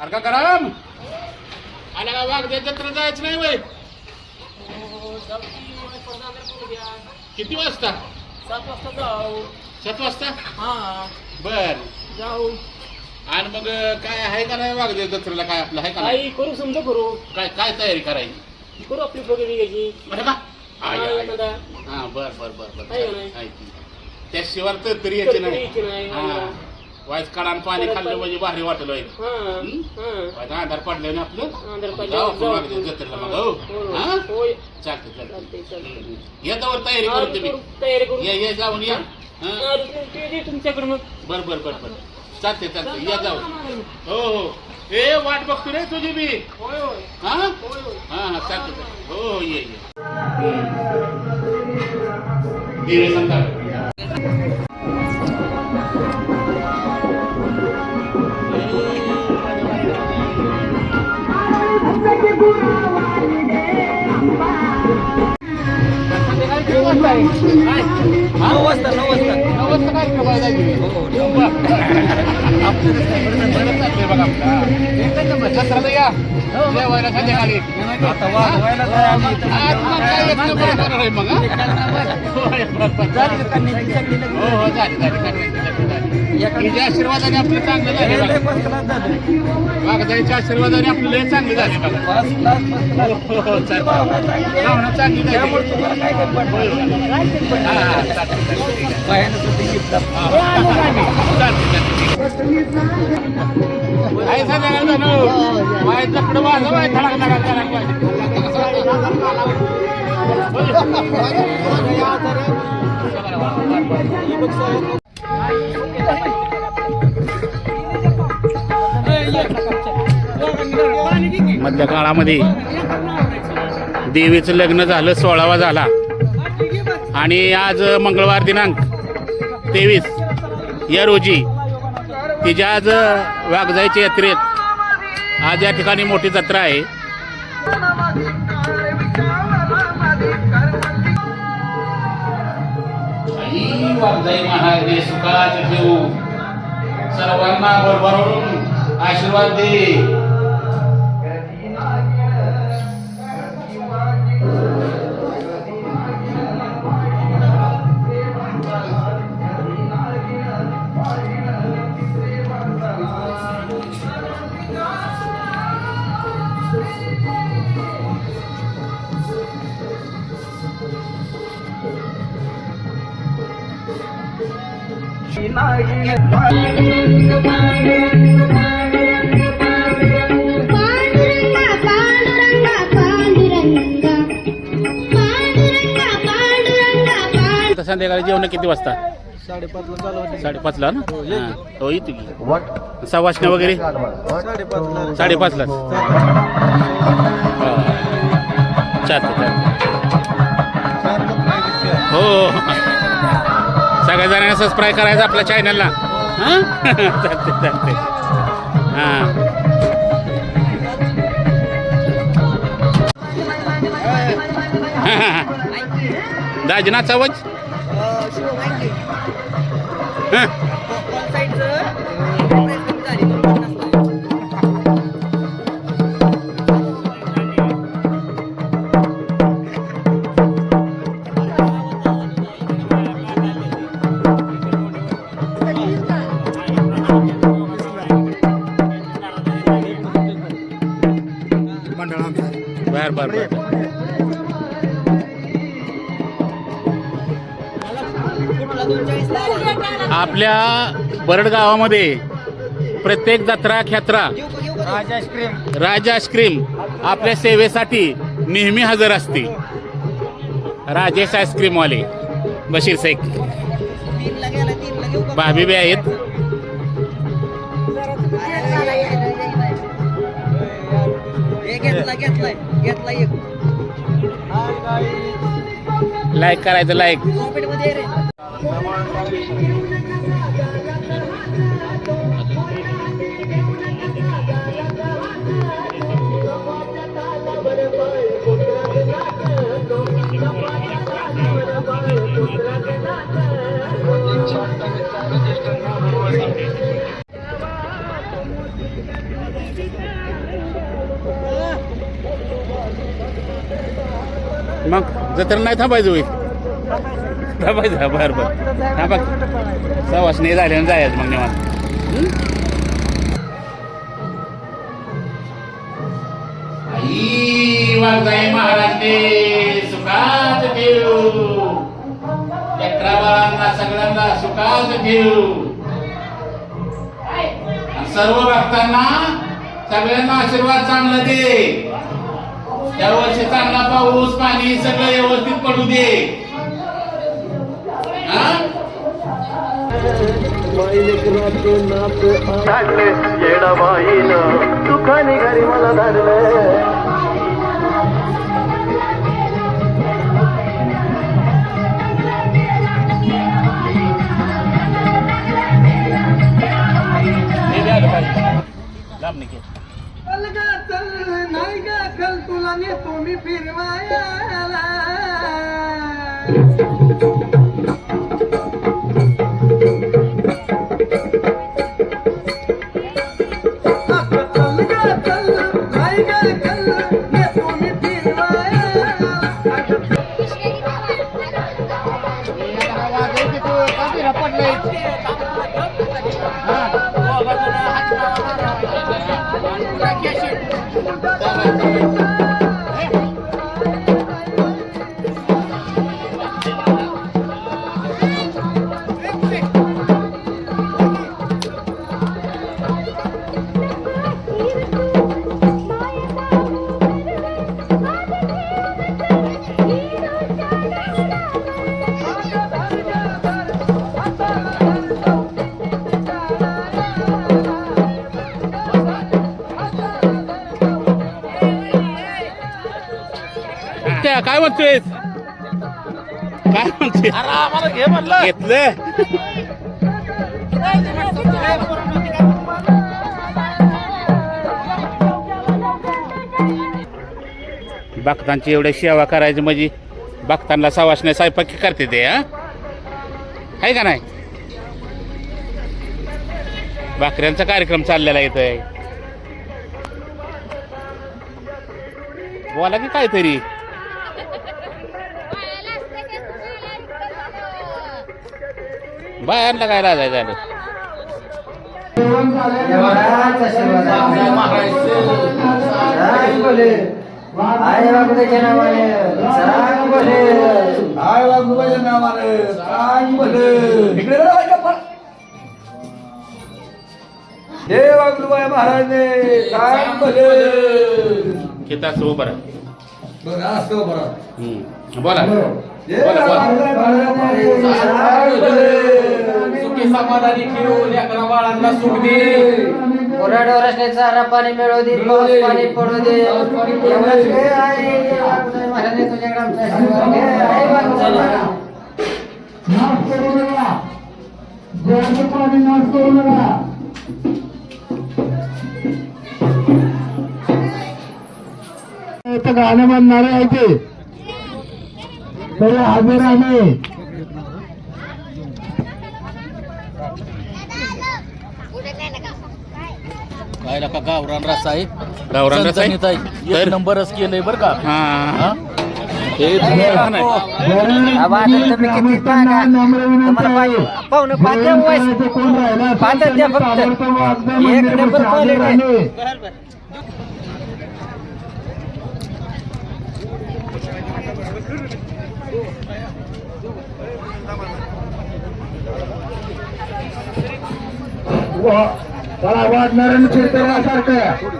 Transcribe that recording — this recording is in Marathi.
अरे का गरम आला का वाघ? द्या जत्रा जायचं नाही वय. किती वाजता? सात वाजता? जाऊ सात वाजता हा. बर. जाऊ. आणि मग काय आहे का नाही वाघ द्या जत्रेला? काय आपलं आहे का नाही? काही करू समजा करू. काय काय तयारी करायची? करू आपली बघितली घ्यायची. बरं का आहे, आहे. दादा? हा बर बर बर बर. आहे की. त्याशिवाय तर तरी यायचे तरी नाही. हा. वाईस काढान पाणी खाल्लं म्हणजे भारी वाटलं आहे हा हं? हा. वाईस आधार पडलं ना आपलं. आंध्र जाऊ. आपण जत्रेला मग हो हा. होय. चालतं चालतं चालतंय चालतंय. येतावर तयारी हा, तुम्ही. करू, तयारी करू ये ये जाऊन या. हा? हा, ते दे तुमच्याकडे मग. बर बर बर बर. चालते चालते या जाऊ. हो हो. ए वाट बघतो रे तुझी मी. होय होय. हा? होय होय हा हा चालते हो हो ये ये. संताप. नऊ वाजता नऊ वाजता. नऊ वाजता. जत्राला या जेवायला संध्याकाळी मग हा? हो झाली झाली आशीर्वादाने आपलं चांगलं झालं. वाघदाईच्या आशीर्वादाने आपलं लय चांगलं झाले बघा चांगली झाली. मध्य काळामध्ये देवीचं लग्न झालं सोळावा झाला. आणि आज मंगळवार दिनांक तेवीस. या रोजी तिच्या आज वाघजाईच्या यात्रेत आज या ठिकाणी मोठी जत्रा आहे. वाघजाई महाराज सुखाचे ठेवू. सर्वांना भरभरून आशीर्वाद दे. आता संध्याकाळी जेवण किती वाजता साडेपाचला चालू होते. साडेपाचला ना हो, ये. हा. हो येतो की सवासण्या वगैरे साडेपाचला. साडेपाचलाच चालतं चालतं हो हो. सगळ्या जणांना सबस्क्राईब करायचं आपल्या चॅनलला हां? चालते चालते हां. दाजनाचा आवाज हां. बर बर आपल्या बरड गावामध्ये प्रत्येक जत्रा खेत्रा राज आईस्क्रीम राज आईस्क्रीम आपल्या सेवेसाठी नेहमी हजर असते. राजेश आईस्क्रीमवाले बशीर शेख. भाभी बी आहेत. घेतला घेतलाय घेतला एक. लाईक करायचं लाईकमध्ये रे. मग जत्रा नाही थांबायचं होईल. थांबायचं बरं बरं. थांबा सवासणी झाल्यानं जायचं मग निवांत. महाराजने सुखात ठेव. सगळ्यांना सुखात ठेव. सर्व भक्तांना सगळ्यांना आशीर्वाद चांगला दे. या वर्षी चांगला पाऊस पाणी सगळं व्यवस्थित पडू दे. हा? सुखाने घरी मला धरलं. हे बी आलं पाहिजे लांब निघे. चल ग चल नाही ग चल तुला नेतो मी फिरवायला. काय म्हणतोय काय म्हणतोय आम्हाला घे म्हणलं. घेतलं भक्तांची एवढ्या सेवा करायची म्हणजे भक्तांना सवासण्या स्वयंपाकी करते ते हा? आहे का नाही? भाकऱ्यांचा कार्यक्रम चाललेला इथं. बोला की काहीतरी. बाहेरला काय लाजायचं झालं आय बाबूच्या नावाने सांग बोले आय बाबूच्या असतो बरं. बोला हे सुखी समाधानी बाळांना सुख दे चारा पाणी मिळू दे पाऊस पाणी पडू दे हे हे तुझ्याकडे. आहे महाराज. गाणं म्हणणारे आहे ते तरी हजर आहे काय का गावरान रसा आहे गावरान रस आहे? चणचणीत आहे. तर? एक नंबरच केलंय बरं का हा हा? हे हा, नाही. पाहतात त्या फक्त एक नंबर क्वालिटी आहे. त्याला वाढणाऱ्या कीर्तनासारखं